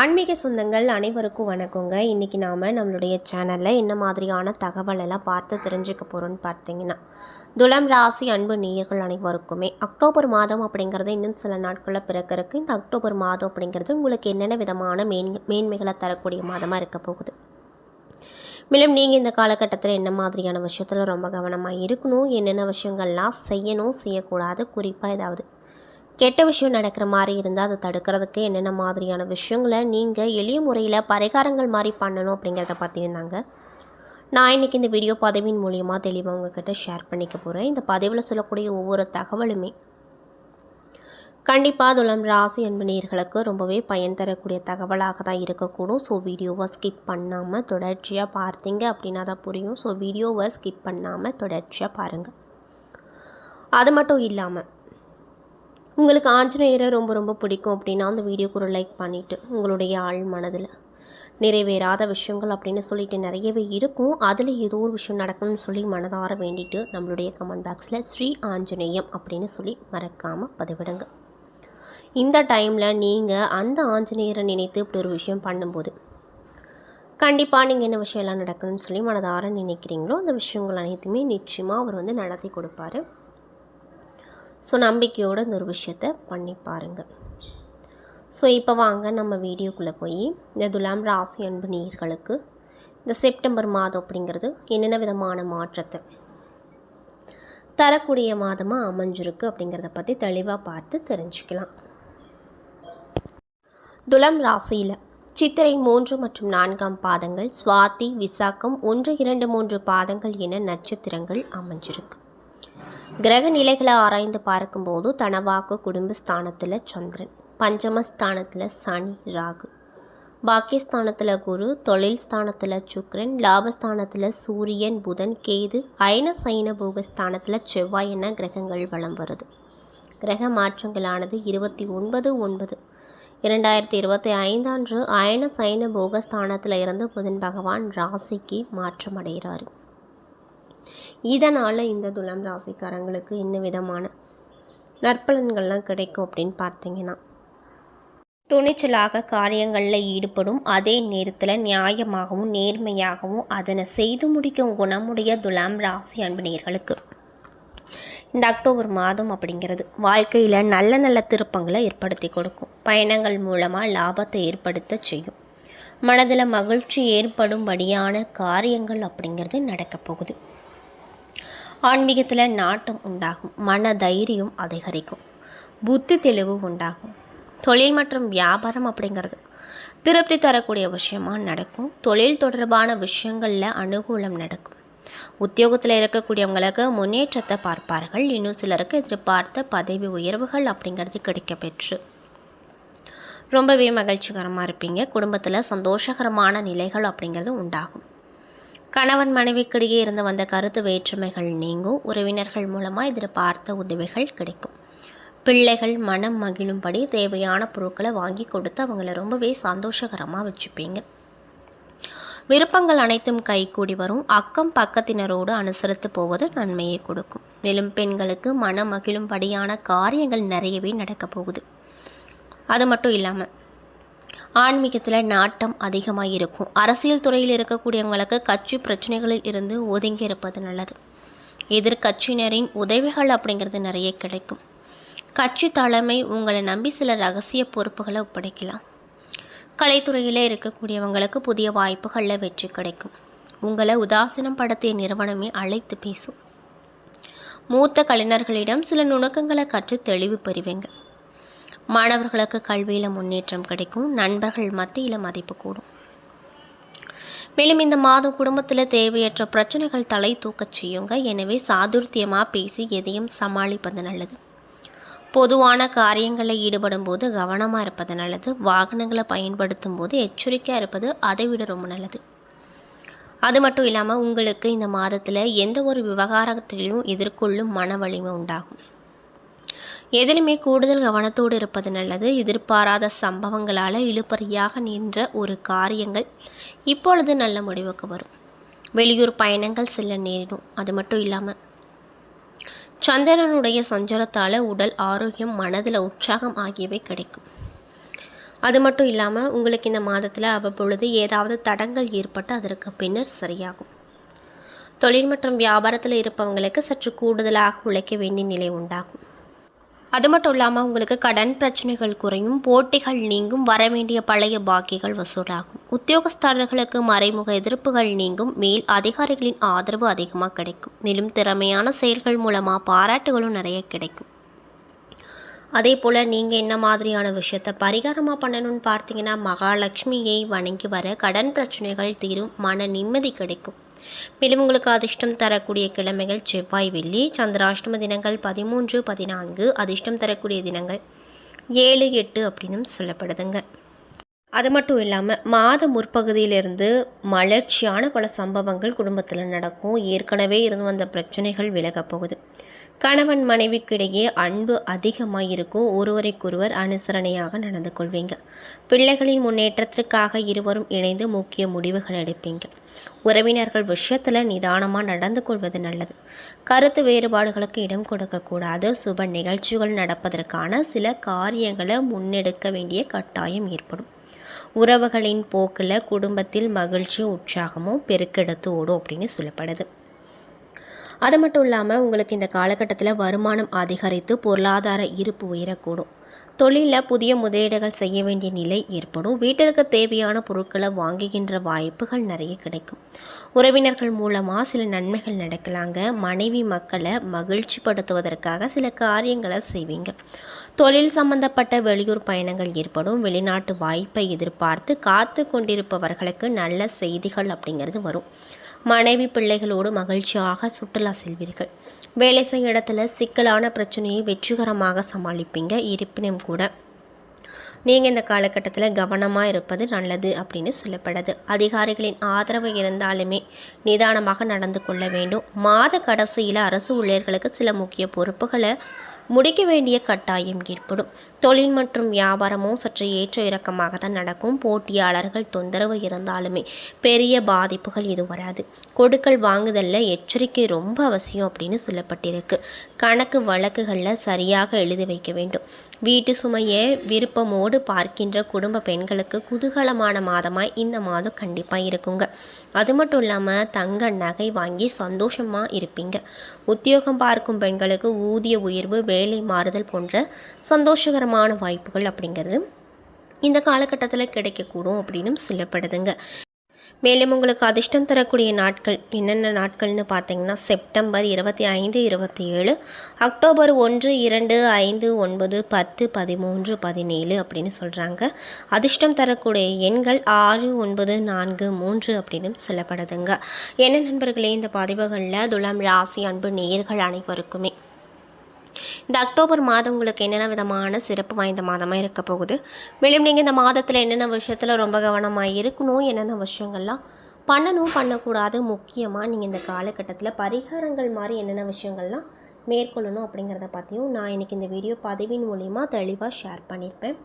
ஆன்மீக சொந்தங்கள் அனைவருக்கும் வணக்கங்க. இன்றைக்கி நாம் நம்மளுடைய சேனலில் என்ன மாதிரியான தகவலெல்லாம் பார்த்து தெரிஞ்சுக்க போகிறோன்னு பார்த்தீங்கன்னா துளம் ராசி அன்பு நேயர்கள் அனைவருக்குமே அக்டோபர் மாதம் அப்படிங்கிறது இன்னும் சில நாட்களில் பிறக்கறக்கு இந்த அக்டோபர் மாதம் அப்படிங்கிறது உங்களுக்கு என்னென்ன விதமான மேன் மேன்மைகளை தரக்கூடிய மாதமாக இருக்க போகுது. மேலும் நீங்கள் இந்த காலகட்டத்தில் என்ன மாதிரியான விஷயத்தில் ரொம்ப கவனமாக இருக்கணும் என்னென்ன விஷயங்கள்லாம் செய்யணும் செய்யக்கூடாது குறிப்பாக ஏதாவது கெட்ட விஷயம் நடக்கிற மாதிரி இருந்தால் அதை தடுக்கிறதுக்கு என்னென்ன மாதிரியான விஷயங்களை நீங்கள் எளிய முறையில் பரிகாரங்கள் மாதிரி பண்ணணும் அப்படிங்கிறத பற்றியும் தாங்க நான் இன்றைக்கி இந்த வீடியோ பதவியின் மூலியமாக தெளிவாக உங்ககிட்ட ஷேர் பண்ணிக்க போகிறேன் இந்த பதவியில் சொல்லக்கூடிய ஒவ்வொரு தகவலுமே கண்டிப்பாக துலம் ராசி அன்பு ரொம்பவே பயன் தரக்கூடிய தகவலாக தான் இருக்கக்கூடும். ஸோ வீடியோவை ஸ்கிப் பண்ணாமல் தொடர்ச்சியாக பார்த்தீங்க அப்படின்னா தான் புரியும். ஸோ வீடியோவை ஸ்கிப் பண்ணாமல் தொடர்ச்சியாக பாருங்கள் அது மட்டும் இல்லாமல் உங்களுக்கு ஆஞ்சநேயரை ரொம்ப ரொம்ப பிடிக்கும் அப்படின்னா அந்த வீடியோக்கு ஒரு லைக் பண்ணிவிட்டு உங்களுடைய ஆள் மனதில் நிறைவேறாத விஷயங்கள் அப்படின்னு சொல்லிட்டு நிறையவே இருக்கும். அதில் ஏதோ ஒரு விஷயம் நடக்கணும்னு சொல்லி மனதார வேண்டிட்டு நம்மளுடைய கமெண்ட் பாக்ஸில் ஸ்ரீ ஆஞ்சநேயம் அப்படின்னு சொல்லி மறக்காமல் பதிவிடுங்க. இந்த டைமில் நீங்கள் அந்த ஆஞ்சநேயரை நினைத்து இப்படி ஒரு விஷயம் பண்ணும்போது கண்டிப்பாக நீங்கள் என்ன விஷயம்லாம் நடக்கணும்னு சொல்லி மனதார நினைக்கிறீங்களோ அந்த விஷயங்கள் அனைத்துமே நிச்சயமாக அவர் வந்து நடத்தி கொடுப்பாரு. ஸோ நம்பிக்கையோடு இந்த ஒரு விஷயத்தை பண்ணி பாருங்கள் ஸோ இப்போ வாங்க நம்ம வீடியோக்குள்ளே போய் இந்த துலாம் ராசி அன்பு நீர்களுக்கு இந்த செப்டம்பர் மாதம் அப்படிங்கிறது என்னென்ன விதமான மாற்றத்தை தரக்கூடிய மாதமாக அமைஞ்சிருக்கு அப்படிங்கிறத பற்றி தெளிவாக பார்த்து தெரிஞ்சுக்கலாம். துலாம் ராசியில் சித்திரை மூன்று மற்றும் நான்காம் பாதங்கள் சுவாதி விசாக்கம் ஒன்று இரண்டு மூன்று பாதங்கள் என நட்சத்திரங்கள் அமைஞ்சிருக்கு. கிரக நிலைகளை ஆராய்ந்து பார்க்கும்போது தனவாக்கு குடும்பஸ்தானத்தில் சந்திரன் பஞ்சமஸ்தானத்தில் சனி ராகு. பாக்கியஸ்தானத்தில் குரு தொழில் ஸ்தானத்தில் சுக்ரன் லாபஸ்தானத்தில் சூரியன் புதன் கேது அயன சைன போகஸ்தானத்தில் செவ்வாய் என கிரகங்கள் வளம் வருது. கிரக மாற்றங்களானது இருபத்தி ஒன்பது ஒன்பது. இரண்டாயிரத்தி இருபத்தி ஐந்தாண்டு அயன சைன போகஸ்தானத்தில் இருந்து புதன் பகவான் ராசிக்கு மாற்றமடைகிறார். இதனால் இந்த துலாம் ராசிக்காரங்களுக்கு என்ன விதமான நற்பலன்கள்லாம் கிடைக்கும் அப்படின்னு பார்த்தீங்கன்னா துணிச்சலாக காரியங்களில் ஈடுபடும் அதே நேரத்தில் நியாயமாகவும் நேர்மையாகவும் அதனை செய்து முடிக்கும் குணமுடைய துலாம் ராசி அன்பினியர்களுக்கு இந்த அக்டோபர் மாதம் அப்படிங்கிறது வாழ்க்கையில் நல்ல நல்ல திருப்பங்களை ஏற்படுத்தி கொடுக்கும். பயணங்கள் மூலமாக லாபத்தை ஏற்படுத்த செய்யும். மனதில் மகிழ்ச்சி ஏற்படும்படியான காரியங்கள் அப்படிங்கிறது நடக்கப் போகுது. ஆன்மீகத்தில் நாட்டம் உண்டாகும் மன தைரியம் அதிகரிக்கும் புத்தி தெளிவு உண்டாகும். தொழில் மற்றும் வியாபாரம் அப்படிங்கிறது திருப்தி தரக்கூடிய விஷயமாக நடக்கும். தொழில் தொடர்பான விஷயங்களில் அனுகூலம் நடக்கும். உத்தியோகத்தில் இருக்கக்கூடியவங்களுக்கு முன்னேற்றத்தை பார்ப்பார்கள். இன்னும் சிலருக்கு எதிர்பார்த்த பதவி உயர்வுகள் அப்படிங்கிறது கிடைக்கப்பெற்று. ரொம்பவே மகிழ்ச்சிகரமாக இருப்பீங்க. குடும்பத்தில் சந்தோஷகரமான நிலைகள் அப்படிங்கிறது உண்டாகும். கணவன் மனைவிக்கிடையே இருந்து வந்த கருத்து வேற்றுமைகள் நீங்கும் உறவினர்கள் மூலமாக எதிர்பார்த்த உதவிகள் கிடைக்கும். பிள்ளைகள் மனம் மகிழும்படி தேவையான பொருட்களை வாங்கி கொடுத்து அவங்கள ரொம்பவே சந்தோஷகரமாக வச்சுப்பீங்க. விருப்பங்கள் அனைத்தும் கைகூடி வரும். அக்கம் பக்கத்தினரோடு அனுசரித்து போவது நன்மையை கொடுக்கும். மேலும் பெண்களுக்கு மனம் மகிழும்படியான காரியங்கள் நிறையவே நடக்கப் போகுது. அது மட்டும் இல்லாமல் ஆன்மீகத்தில் நாட்டம் அதிகமாக இருக்கும் அரசியல் துறையில் இருக்கக்கூடியவங்களுக்கு கட்சி பிரச்சனைகளில் இருந்து ஒதுங்கி இருப்பது நல்லது. எதிர்கட்சியினரின் உதவிகள் அப்படிங்கிறது நிறைய கிடைக்கும். கட்சி தலைமை உங்களை நம்பி சில ரகசிய பொறுப்புகளை ஒப்படைக்கலாம். கலைத்துறையில் இருக்கக்கூடியவங்களுக்கு புதிய வாய்ப்புகளில் வெற்றி கிடைக்கும். உங்களை உதாசீனம் படுத்திய நிறுவனமே அழைத்து பேசும். மூத்த கலைஞர்களிடம் சில நுணுக்கங்களை கற்று தெளிவு பெறுவீங்க. மாணவர்களுக்கு கல்வியில் முன்னேற்றம் கிடைக்கும் நண்பர்கள் மத்தியில் மதிப்பு கூடும். மேலும் இந்த மாதம் குடும்பத்தில் தேவையற்ற பிரச்சனைகள் தலை தூக்கச் செய்யுங்க. எனவே சாதுர்த்தியமாக பேசி எதையும் சமாளிப்பது நல்லது. பொதுவான காரியங்களில் ஈடுபடும் போது கவனமாக இருப்பது நல்லது. வாகனங்களை பயன்படுத்தும் போது எச்சரிக்கையாக இருப்பது அதை விட ரொம்ப நல்லது. அது மட்டும் இல்லாமல் உங்களுக்கு இந்த மாதத்தில் எந்த ஒரு விவகாரத்திலையும் எதிர்கொள்ளும் மன வலிமை உண்டாகும். எதிலுமே கூடுதல் கவனத்தோடு இருப்பது நல்லது. எதிர்பாராத சம்பவங்களால் இழுபறியாக நின்ற ஒரு காரியங்கள் இப்பொழுது நல்ல முடிவுக்கு வரும். வெளியூர் பயணங்கள் செல்ல நேரிடும். அது மட்டும் இல்லாமல் சந்திரனுடைய சஞ்சலத்தால் உடல் ஆரோக்கியம் மனதில் உற்சாகம் ஆகியவை கிடைக்கும். அது மட்டும் இல்லாமல் உங்களுக்கு இந்த மாதத்தில் அவ்வப்பொழுது ஏதாவது தடங்கள் ஏற்பட்டு அதற்கு பின்னர் சரியாகும். தொழில் மற்றும் வியாபாரத்தில் இருப்பவங்களுக்கு சற்று கூடுதலாக உழைக்க வேண்டிய நிலை உண்டாகும். அது மட்டும் இல்லாமல் உங்களுக்கு கடன் பிரச்சனைகள் குறையும் போட்டிகள் நீங்கும் வர வேண்டிய பழைய பாக்கிகள் வசூலாகும். உத்தியோகஸ்தாரர்களுக்கு மறைமுக எதிர்ப்புகள் நீங்கும் மேல் அதிகாரிகளின் ஆதரவு அதிகமாக கிடைக்கும். மேலும் திறமையான செயல்கள் மூலமாக பாராட்டுகளும் நிறைய கிடைக்கும். அதே போல் நீங்கள் என்ன மாதிரியான விஷயத்த பரிகாரமாக பண்ணணும்னு பார்த்தீங்கன்னா மகாலட்சுமியை வணங்கி வர கடன் பிரச்சனைகள் தீரும் மன நிம்மதி கிடைக்கும். மேலும் உங்களுக்கு அதிர்ஷ்டம் தரக்கூடிய கிழமைகள் செவ்வாய் வெள்ளி சந்திராஷ்டம தினங்கள் பதிமூன்று பதினான்கு அதிர்ஷ்டம் தரக்கூடிய தினங்கள் ஏழு எட்டு அப்படின்னு சொல்லப்படுதுங்க. அது மட்டும் இல்லாமல் மாத முற்பகுதியிலிருந்து மலர்ச்சியான பல சம்பவங்கள் குடும்பத்தில் நடக்கும். ஏற்கனவே இருந்து வந்த பிரச்சனைகள் விலகப் போகுது. கணவன் மனைவிக்கிடையே அன்பு அதிகமாக இருக்கும் ஒருவரைக்கொருவர் அனுசரணையாக நடந்து கொள்வீங்க. பிள்ளைகளின் முன்னேற்றத்திற்காக இருவரும் இணைந்து முக்கிய முடிவுகள் எடுப்பீங்க. உறவினர்கள் விஷயத்தில் நிதானமாக நடந்து கொள்வது நல்லது. கருத்து வேறுபாடுகளுக்கு இடம் கொடுக்கக்கூடாது. சுப நிகழ்ச்சிகள் நடப்பதற்கான சில காரியங்களை முன்னெடுக்க வேண்டிய கட்டாயம் ஏற்படும். உறவுகளின் போக்கில் குடும்பத்தில் மகிழ்ச்சி உற்சாகமும் பெருக்கெடுத்து ஓடும் அப்படின்னு சொல்லப்படுது. அது மட்டும் இல்லாமல் உங்களுக்கு இந்த காலகட்டத்தில் வருமானம் அதிகரித்து பொருளாதார இருப்பு உயரக்கூடும். தொழிலில் புதிய முதலீடுகள் செய்ய வேண்டிய நிலை ஏற்படும். வீட்டிற்கு தேவையான பொருட்களை வாங்குகின்ற வாய்ப்புகள் நிறைய கிடைக்கும். உறவினர்கள் மூலமாக சில நன்மைகள் நடக்கலாங்க. மனைவி மக்களை மகிழ்ச்சி படுத்துவதற்காக சில காரியங்களை செய்வீங்க. தொழில் சம்பந்தப்பட்ட வெளியூர் பயணங்கள் ஏற்படும். வெளிநாட்டு வாய்ப்பை எதிர்பார்த்து காத்து கொண்டிருப்பவர்களுக்கு நல்ல செய்திகள் அப்படிங்கிறது வரும். மனைவி பிள்ளைகளோடு மகிழ்ச்சியாக சுற்றுலா செல்வீர்கள். வேலை செய்யும் இடத்துல சிக்கலான பிரச்சனையை வெற்றிகரமாக சமாளிப்பீங்க. இருப்பினும் கூட. நீங்கள் இந்த காலகட்டத்தில் கவனமாக இருப்பது நல்லது அப்படின்னு சொல்லப்படுது. அதிகாரிகளின் ஆதரவு இருந்தாலுமே நிதானமாக நடந்து கொள்ள வேண்டும். மாத கடைசியில் அரசு ஊழியர்களுக்கு சில முக்கிய பொறுப்புகளை முடிக்க வேண்டிய கட்டாயம் ஏற்படும். தொழில் மற்றும் வியாபாரமும் சற்று ஏற்ற இறக்கமாக தான் நடக்கும். போட்டியாளர்கள் தொந்தரவு இருந்தாலுமே பெரிய பாதிப்புகள் எதுவும் வராது. கொடுக்கல் வாங்குதலில் எச்சரிக்கை ரொம்ப அவசியம் அப்படின்னு சொல்லப்பட்டிருக்கு. கணக்கு வழக்குகளில் சரியாக எழுதி வைக்க வேண்டும். வீட்டு சுமையை விருப்பமோடு பார்க்கின்ற குடும்ப பெண்களுக்கு குதூகலமான மாதமாக இந்த மாதம் கண்டிப்பாக இருக்குங்க. அது மட்டும் இல்லாமல் தங்க நகை வாங்கி சந்தோஷமாக இருப்பீங்க. உத்தியோகம் பார்க்கும் பெண்களுக்கு ஊதிய உயர்வு வேலை மாறுதல் போன்ற சந்தோஷகரமான வாய்ப்புகள் அப்படிங்கிறது இந்த காலகட்டத்தில் கிடைக்கக்கூடும் அப்படின்னு சொல்லப்படுதுங்க. மேலும் உங்களுக்கு அதிர்ஷ்டம் தரக்கூடிய நாட்கள் என்னென்ன நாட்கள்னு பார்த்தீங்கன்னா செப்டம்பர் இருபத்தி ஐந்து இருபத்தி ஏழு அக்டோபர் ஒன்று இரண்டு ஐந்து ஒன்பது பத்து பதிமூன்று பதினேழு அப்படின்னு சொல்கிறாங்க அதிர்ஷ்டம் தரக்கூடிய எண்கள் ஆறு ஒன்பது நான்கு மூன்று அப்படின்னு சொல்லப்படுதுங்க. என்ன நண்பர்களே இந்த பதிவுகளில் துலாம் ராசி அன்பு நேர்கள் அனைவருக்குமே இந்த அக்டோபர் மாதம் உங்களுக்கு என்னென்ன விதமான சிறப்பு வாய்ந்த மாதமாக இருக்க போகுது? மேலும் நீங்கள் இந்த மாதத்தில் என்னென்ன விஷயத்தில் ரொம்ப கவனமாக இருக்கணும்? என்னென்ன விஷயங்கள்லாம் பண்ணணும் பண்ணக்கூடாது? முக்கியமாக நீங்கள் இந்த காலகட்டத்தில் பரிகாரங்கள் மாதிரி என்னென்ன விஷயங்கள்லாம் மேற்கொள்ளணும் அப்படிங்கிறத பற்றியும் நான் இன்றைக்கி இந்த வீடியோ பதிவின் மூலிமா தெளிவாக ஷேர் பண்ணியிருப்பேன்.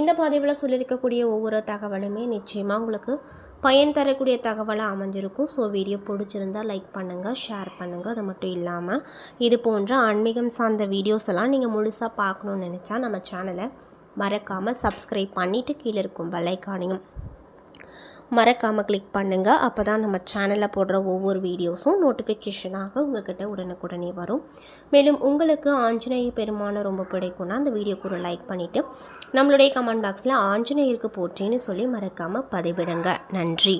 இந்த பதிவில் சொல்லியிருக்கக்கூடிய ஒவ்வொரு தகவலுமே நிச்சயமாக உங்களுக்கு பயன் தரக்கூடிய தகவலாக அமைஞ்சிருக்கும். ஸோ வீடியோ பிடிச்சிருந்தால் லைக் பண்ணுங்கள் ஷேர் பண்ணுங்கள் அது மட்டும் இல்லாமல் இது போன்ற ஆன்மீகம் சார்ந்த வீடியோஸ் எல்லாம் நீங்கள் முழுசாக பார்க்கணுன்னு நினச்சா நம்ம சேனலை மறக்காமல் சப்ஸ்கிரைப் பண்ணிவிட்டு கீழே இருக்கும் பெல்லைக்கானையும் மறக்காமல் கிளிக் பண்ணுங்கள் அப்போ தான் நம்ம சேனலில் போடுற ஒவ்வொரு வீடியோஸும் நோட்டிஃபிகேஷனாக உங்கள்கிட்ட உடனுக்குடனே வரும். மேலும் உங்களுக்கு ஆஞ்சநேய பெருமானை ரொம்ப பிடிக்கும்னா அந்த வீடியோக்கு ஒரு லைக் பண்ணிவிட்டு நம்மளுடைய கமெண்ட் பாக்ஸில் ஆஞ்சநேயருக்கு போற்றின்னு சொல்லி மறக்காமல் பதிவிடுங்க. நன்றி.